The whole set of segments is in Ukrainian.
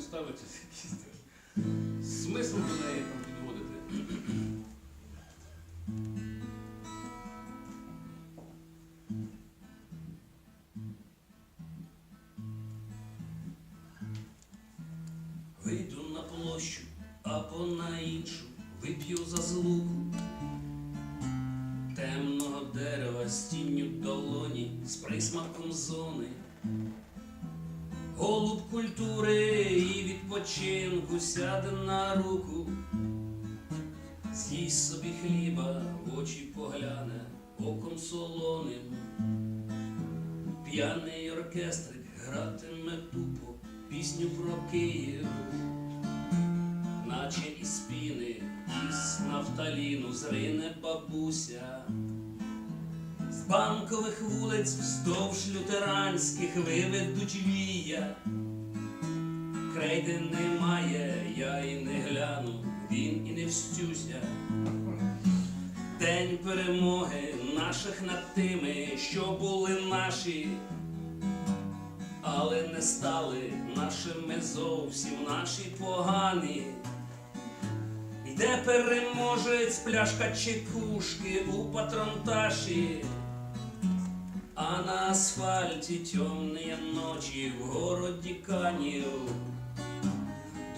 ставиться якийсь там смисл до неї там підводити. Вийду на площу або на іншу, вип'ю за злуку темного дерева з тінню долоні, з присмаком зони, голуб культури і відпочинку сяде на руку, з'їсть собі хліба, в очі погляне оком солоним. П'яний оркестрик гратиме тупо пісню про Київ, наче із піни, із нафталіну зрине бабуся. Банкових вулиць вздовж лютеранських виведуть вія. Крейди немає, я і не гляну, він і не встюся. День перемоги наших над тими, що були наші, але не стали нашими зовсім наші погані. Йде переможець, пляшка чекушки у патронташі, а на асфальті темні ночі в городі канів.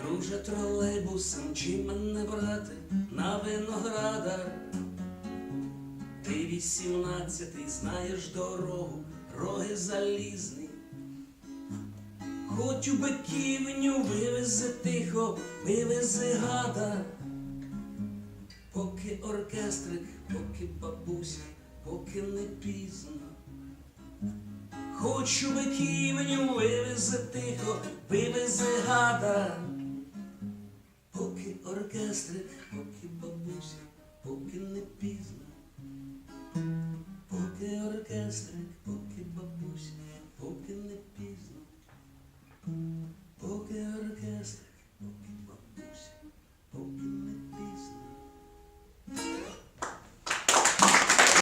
Друже тролейбусом, чи мене брати на виноградар? Ти вісімнадцятий, знаєш дорогу, роги залізні. Хоч у биківню вивези тихо, вивези гада, поки оркестрик, поки бабуся, поки не пізно чубаків мені вивезе тихо, вивезе гада, поки оркестрик, поки бабусі, поки не пізно, поки оркестрик, поки...